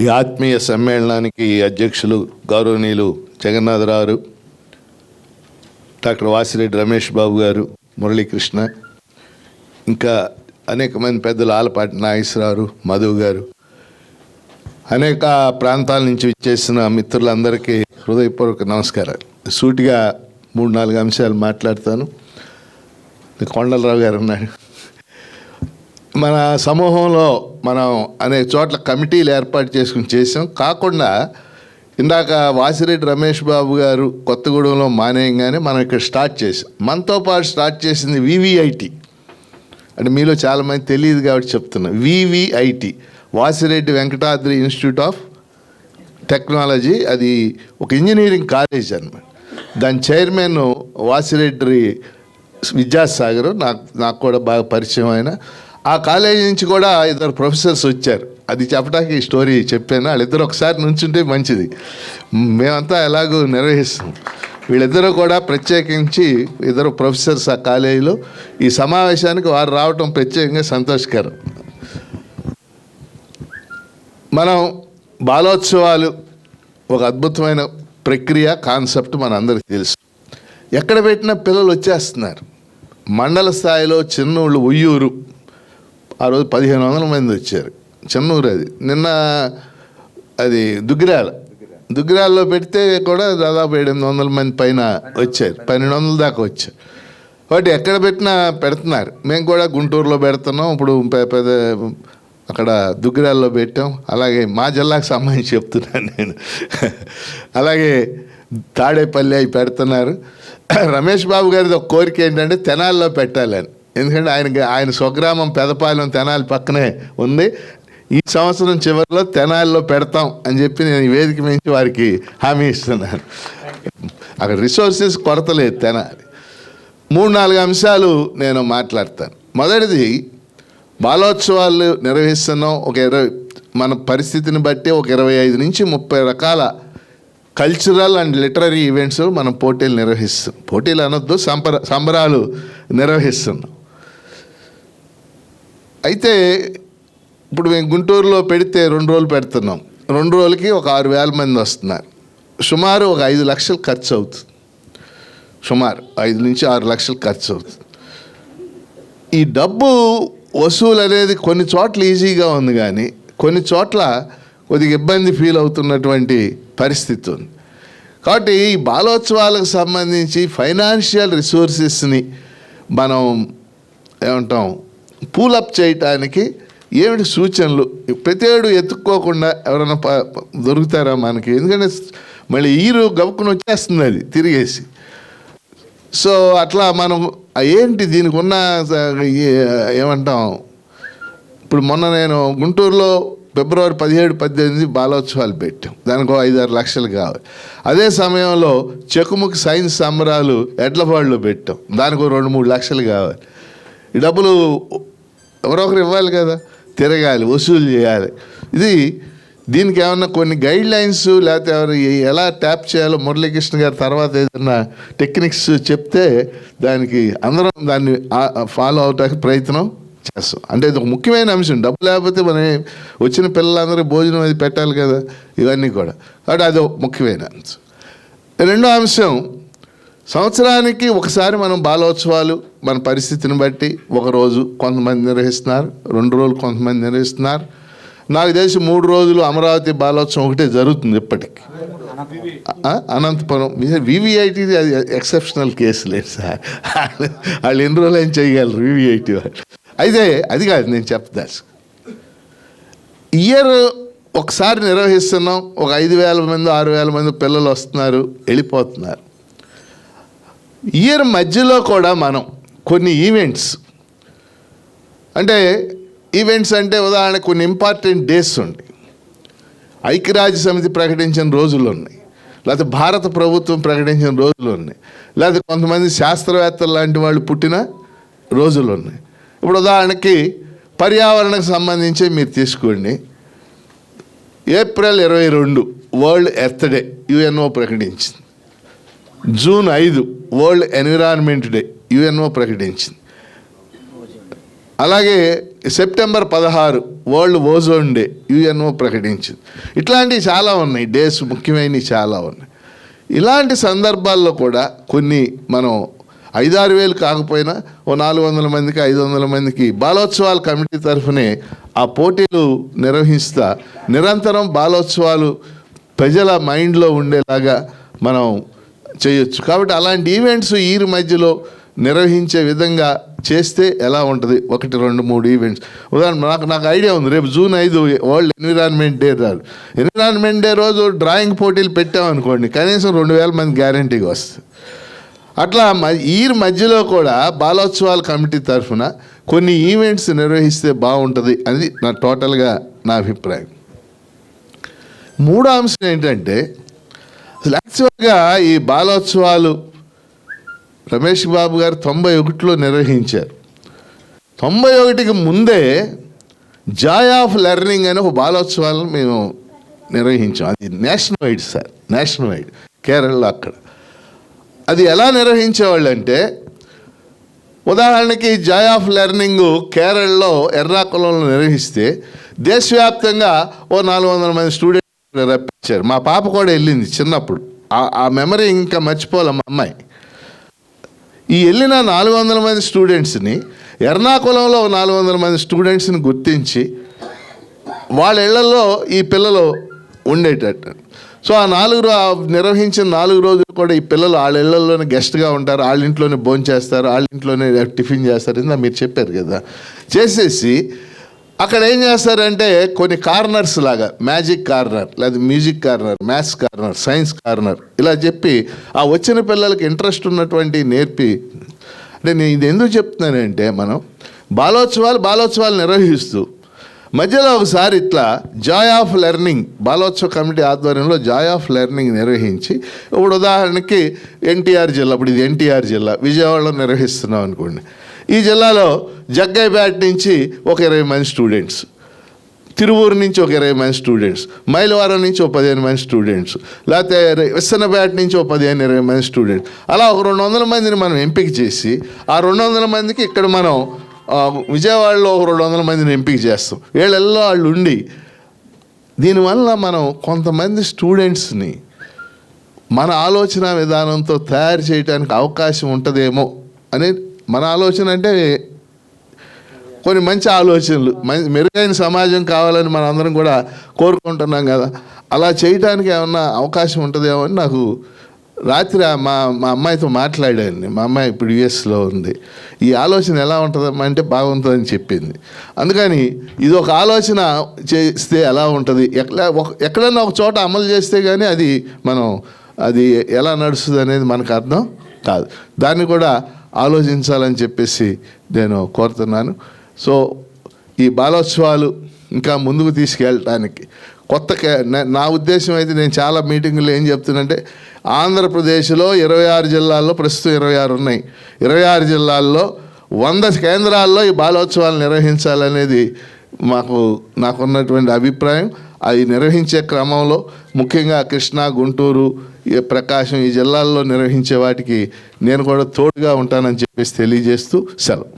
ఈ ఆత్మీయ సమ్మేళనానికి అధ్యక్షులు గౌరవనీయులు జగన్నాథరావు డాక్టర్ వాసిరెడ్డి రమేష్ బాబు గారు మురళీకృష్ణ ఇంకా అనేక మంది పెద్దలు ఆలపాటి నాగేశ్వరరావు మధు గారు. అనేక ప్రాంతాల నుంచి విచ్చేసిన మిత్రులందరికీ హృదయపూర్వక నమస్కారాలు. సూటిగా మూడు నాలుగు అంశాలు మాట్లాడతాను. కొండలరావు గారు ఉన్నాడు మన సమూహంలో మనం అనే చోట్ల కమిటీలు ఏర్పాటు చేసుకుని చేసాం కాకుండా ఇందాక వాసిరెడ్డి రమేష్ బాబు గారు కొత్తగూడెంలో మానేయంగానే మనం ఇక్కడ స్టార్ట్ చేసాం మనతో పాటు స్టార్ట్ చేసింది వివిఐటి. అంటే మీలో చాలామంది తెలియదు కాబట్టి చెప్తున్నా. VVIT Vasireddy Venkatadri institute of technology. అది ఒక ఇంజనీరింగ్ కాలేజ్ అనమాట దాని చైర్మన్ వాసిరెడ్డి విద్యాసాగర్. నాకు నాకు కూడా బాగా పరిచయం అయిన ఆ కాలేజీ నుంచి కూడా ఇద్దరు ప్రొఫెసర్స్ వచ్చారు. అది చెప్పడానికి ఈ స్టోరీ చెప్పాను. వాళ్ళిద్దరు ఒకసారి నుంచుంటే మంచిది. మేమంతా ఎలాగో నిర్వహిస్తాం వీళ్ళిద్దరూ కూడా ప్రత్యేకించి ఇద్దరు ప్రొఫెసర్స్ ఆ కాలేజీలో. ఈ సమావేశానికి వారు రావటం ప్రత్యేకంగా సంతోషకరం. మనం బాలోత్సవాలు ఒక అద్భుతమైన ప్రక్రియ కాన్సెప్ట్ మనందరికీ తెలుసు. ఎక్కడ పెట్టినా పిల్లలు వచ్చేస్తున్నారు. మండల స్థాయిలో చిన్నోళ్ళు ఉయ్యూరు. ఆ రోజు పదిహేను వందల మంది వచ్చారు. చిన్నూరు అది. నిన్న అది దుగ్గిరాల. దుగ్గిరాల్లో పెడితే కూడా దాదాపు ఎనిమిది వందల మంది పైన వచ్చారు. పన్నెండు వందల దాకా వచ్చారు. వాటి ఎక్కడ పెట్టినా పెడుతున్నారు. మేము కూడా గుంటూరులో పెడుతున్నాం. ఇప్పుడు పెద్ద అక్కడ దుగ్గిరాల్లో పెట్టాం. అలాగే మా జిల్లాకు సంబంధించి చెప్తున్నాను నేను. అలాగే తాడేపల్లి అవి పెడుతున్నారు. రమేష్ బాబు గారిది ఒక కోరిక ఏంటంటే తెనాల్లో పెట్టాలని. ఎందుకంటే ఆయన ఆయన స్వగ్రామం పెదపాలెం తెనాలి పక్కనే ఉంది. ఈ సంవత్సరం చివరిలో తెనాలిలో పెడతాం అని చెప్పి నేను ఈ వేదిక మించి వారికి హామీ ఇస్తున్నాను. అక్కడ రిసోర్సెస్ కొరత లేదు తెనాలి. మూడు నాలుగు అంశాలు నేను మాట్లాడతాను. మొదటిది బాలోత్సవాలు నిర్వహిస్తున్నాం. ఒక ఇరవై మన పరిస్థితిని బట్టి ఒక ఇరవై ఐదు నుంచి ముప్పై రకాల కల్చరల్ అండ్ లిటరీ ఈవెంట్స్ మనం పోటీలు నిర్వహిస్తాం పోటీలు అనొద్దు సంబర సంబరాలు నిర్వహిస్తున్నాం. అయితే ఇప్పుడు మేము గుంటూరులో పెడితే రెండు రోజులు పెడుతున్నాం. రెండు రోజులకి ఒక ఆరు వేల మంది వస్తున్నారు. సుమారు ఒక ఐదు లక్షలు ఖర్చు అవుతుంది. సుమారు ఐదు నుంచి ఆరు లక్షలు ఖర్చు అవుతుంది. ఈ డబ్బు వసూలు అనేది కొన్ని చోట్ల ఈజీగా ఉంది కానీ కొన్ని చోట్ల కొద్దిగా ఇబ్బంది ఫీల్ అవుతున్నటువంటి పరిస్థితి ఉంది. కాబట్టి ఈ బాలోత్సవాలకు సంబంధించి ఫైనాన్షియల్ రిసోర్సెస్ని మనం ఏమంటాం పూలప్ చేయటానికి ఏమిటి సూచనలు? ప్రతి ఏడు ఎత్తుక్కోకుండా ఎవరైనా దొరుకుతారా మనకి? ఎందుకంటే మళ్ళీ ఈరు గబుక్కుని వచ్చేస్తుంది అది తిరిగేసి. సో అట్లా మనం ఏంటి దీనికి ఉన్న ఏమంటాం? ఇప్పుడు మొన్న నేను గుంటూరులో ఫిబ్రవరి పదిహేడు పద్దెనిమిది బాలోత్సవాలు పెట్టాం. దానికి ఐదు ఐదారు లక్షలు కావాలి. అదే సమయంలో చెక్కుముఖి సైన్స్ సంబరాలు ఎడ్లపాడులో పెట్టాం. దానికి రెండు మూడు లక్షలు కావాలి. డబ్బులు ఎవరో ఒకరు ఇవ్వాలి కదా. తిరగాలి వసూలు చేయాలి. ఇది దీనికి ఏమన్నా కొన్ని గైడ్ లైన్స్ లేకపోతే ఎవరు ఎలా ట్యాప్ చేయాలో మురళీకృష్ణ గారి తర్వాత ఏదన్నా టెక్నిక్స్ చెప్తే దానికి అందరం దాన్ని ఫాలో అవటానికి ప్రయత్నం చేస్తాం. అంటే ఇది ఒక ముఖ్యమైన అంశం. డబ్బు లేకపోతే మనం వచ్చిన పిల్లలందరూ భోజనం అది పెట్టాలి కదా. ఇవన్నీ కూడా. కాబట్టి అది ఒక ముఖ్యమైన అంశం. రెండో అంశం సంవత్సరానికి ఒకసారి మనం బాలోత్సవాలు మన పరిస్థితిని బట్టి ఒకరోజు కొంతమంది నిర్వహిస్తున్నారు రెండు రోజులు కొంతమంది నిర్వహిస్తున్నారు. నాకు తెలిసి మూడు రోజులు అమరావతి బాలోత్సవం ఒకటే జరుగుతుంది ఇప్పటికి. అనంతపురం. వివిఐటి అది ఎక్సెప్షనల్ కేసు లేదు సార్. వాళ్ళు ఎన్ని రోజులు ఏం చేయగలరు వివిఐటి వాళ్ళు? అయితే అది కాదు నేను చెప్తాను ఇయర్ ఒకసారి నిర్వహిస్తున్నాం ఒక ఐదు వేల మంది ఆరు వేల మంది పిల్లలు వస్తున్నారు వెళ్ళిపోతున్నారు. ఇయర్ మధ్యలో కూడా మనం కొన్ని ఈవెంట్స్ అంటే ఈవెంట్స్ అంటే ఉదాహరణ కొన్ని ఇంపార్టెంట్ డేస్ ఉంటాయి ఐక్యరాజ్య సమితి ప్రకటించిన రోజులు ఉన్నాయి. లేకపోతే భారత ప్రభుత్వం ప్రకటించిన రోజులు ఉన్నాయి. లేకపోతే కొంతమంది శాస్త్రవేత్తలు లాంటి వాళ్ళు పుట్టిన రోజులు ఉన్నాయి. ఇప్పుడు ఉదాహరణకి పర్యావరణకు సంబంధించి మీరు తీసుకోండి. ఏప్రిల్ ఇరవై రెండు వరల్డ్ ఎర్త్ డే యుఎన్ఓ ప్రకటించింది. జూన్ ఐదు వరల్డ్ ఎన్విరాన్మెంట్ డే యుఎన్ఓ ప్రకటించింది. అలాగే సెప్టెంబర్ పదహారు వరల్డ్ ఓజోన్ డే యుఎన్ఓ ప్రకటించింది. ఇట్లాంటివి చాలా ఉన్నాయి డేస్ ముఖ్యమైనవి చాలా ఉన్నాయి. ఇలాంటి సందర్భాల్లో కూడా కొన్ని మనం ఐదారు వేలు కాకపోయినా ఓ నాలుగు వందల మందికి ఐదు వందల మందికి బాలోత్సవాల కమిటీ తరఫునే ఆ పోటీలు నిర్వహిస్తా నిరంతరం బాలోత్సవాలు ప్రజల మైండ్లో ఉండేలాగా మనం చేయొచ్చు. కాబట్టి అలాంటి ఈవెంట్స్ ఈ మధ్యలో నిర్వహించే విధంగా చేస్తే ఎలా ఉంటుంది? ఒకటి రెండు మూడు ఈవెంట్స్ ఉదాహరణ నాకు నాకు ఐడియా ఉంది. రేపు జూన్ ఐదు వరల్డ్ ఎన్విరాన్మెంట్ డే రాదు. ఎన్విరాన్మెంట్ డే రోజు డ్రాయింగ్ పోటీలు పెట్టామనుకోండి కనీసం రెండు వేల మంది గ్యారంటీగా వస్తుంది. అట్లా మ- ఈ మధ్యలో కూడా బాలోత్సవాల కమిటీ తరఫున కొన్ని ఈవెంట్స్ నిర్వహిస్తే బాగుంటుంది అని నా టోటల్గా నా అభిప్రాయం. మూడో అంశం ఏంటంటే అసలు యాక్చువల్గా ఈ బాలోత్సవాలు రమేష్ బాబు గారు తొంభై ఒకటిలో నిర్వహించారు. తొంభై ఒకటికి ముందే జాయ్ ఆఫ్ లెర్నింగ్ అనే ఒక బాలోత్సవాలను మేము నిర్వహించాం. అది national wide sir national wide కేరళలో అక్కడ. అది ఎలా నిర్వహించేవాళ్ళు అంటే ఉదాహరణకి జాయ్ ఆఫ్ లెర్నింగ్ కేరళలో ఎర్రాకుళంలో నిర్వహిస్తే దేశవ్యాప్తంగా ఓ నాలుగు వందల మంది స్టూడెంట్స్ రప్పించారు. మా పాప కూడా వెళ్ళింది చిన్నప్పుడు. ఆ- ఆ మెమరీ ఇంకా మర్చిపోలే మా అమ్మాయి. ఈ వెళ్ళిన నాలుగు వందల మంది స్టూడెంట్స్ని ఎర్నాకుళంలో నాలుగు వందల మంది స్టూడెంట్స్ని గుర్తించి వాళ్ళ ఇళ్ళలో ఈ పిల్లలు ఉండేటట్టు. సో ఆ నాలుగు రో నిర్వహించిన నాలుగు రోజులు కూడా ఈ పిల్లలు వాళ్ళ ఇళ్ళలోనే గెస్ట్గా ఉంటారు వాళ్ళ ఇంట్లోనే భోంచేస్తారు వాళ్ళ ఇంట్లోనే టిఫిన్ చేస్తారు ఇందా మీరు చెప్పారు కదా. చేసేసి అక్కడ ఏం చేస్తారంటే కొన్ని కార్నర్స్ లాగా మ్యాజిక్ కార్నర్ లేదా music corner maths corner science corner ఇలా చెప్పి ఆ వచ్చిన పిల్లలకి ఇంట్రెస్ట్ ఉన్నటువంటి నేర్పి. అంటే నేను ఇది ఎందుకు చెప్తున్నానంటే మనం బాలోత్సవాలు బాలోత్సవాలు నిర్వహిస్తూ మధ్యలో ఒకసారి ఇట్లా joy of learning Balotsava committee ఆధ్వర్యంలో జాయ్ ఆఫ్ లెర్నింగ్ నిర్వహించి ఇప్పుడు ఉదాహరణకి ఎన్టీఆర్ జిల్లా ఇప్పుడు ఇది ఎన్టీఆర్ జిల్లా విజయవాడలో నిర్వహిస్తున్నాం అనుకోండి. ఈ జిల్లాలో జగ్గైపేట నుంచి ఒక ఇరవై మంది స్టూడెంట్స్ తిరువూరు నుంచి ఒక ఇరవై మంది స్టూడెంట్స్ మైలవరం నుంచి ఒక పదిహేను మంది స్టూడెంట్స్ లేకపోతే విස්සనపేట నుంచి ఒక పదిహేను ఇరవై మంది స్టూడెంట్స్ అలా ఒక రెండు వందల మందిని మనం ఎంపిక చేసి ఆ రెండు వందల మందికి ఇక్కడ మనం విజయవాడలో ఒక రెండు వందల మందిని ఎంపిక చేస్తాం. వీళ్ళల్లో వాళ్ళు ఉండి దీనివల్ల మనం కొంతమంది స్టూడెంట్స్ని మన ఆలోచన విధానంతో తయారు చేయడానికి అవకాశం ఉంటుందేమో అని మన ఆలోచన అంటే కొన్ని మంచి ఆలోచనలు మంచి మెరుగైన సమాజం కావాలని మనం అందరం కూడా కోరుకుంటున్నాం కదా. అలా చేయటానికి ఏమన్నా అవకాశం ఉంటుందేమో అని నాకు రాత్రి మా మా అమ్మాయితో మాట్లాడాను మా అమ్మాయి ఇప్పుడు యుఎస్లో ఉంది. ఈ ఆలోచన ఎలా ఉంటుందమ్మా అంటే బాగుంటుందని చెప్పింది. అందుకని ఇది ఒక ఆలోచన చేస్తే ఎలా ఉంటుంది? ఎక్కడ ఒక- ఎక్కడన్నా ఒక చోట అమలు చేస్తే కానీ అది మనం అది ఎలా నడుస్తుంది అనేది మనకు అర్థం కాదు. దాన్ని కూడా ఆలోచించాలని చెప్పేసి నేను కోరుతున్నాను. సో ఈ బాలోత్సవాలు ఇంకా ముందుకు తీసుకెళ్ళటానికి కొత్త నా- నా ఉద్దేశం అయితే నేను చాలా మీటింగులు ఏం చెప్తున్నంటే ఆంధ్రప్రదేశ్లో ఇరవై ఆరు జిల్లాల్లో ప్రస్తుతం ఇరవై ఆరు ఉన్నాయి. ఇరవై ఆరు జిల్లాల్లో వంద కేంద్రాల్లో ఈ బాలోత్సవాలు నిర్వహించాలనేది మాకు నాకున్నటువంటి అభిప్రాయం. అది నిర్వహించే క్రమంలో ముఖ్యంగా కృష్ణా గుంటూరు ఈ ప్రకాశం ఈ జిల్లాల్లో నిర్వహించే వాటికి నేను కూడా తోడుగా ఉంటానని చెప్పేసి తెలియజేస్తూ సెలవు.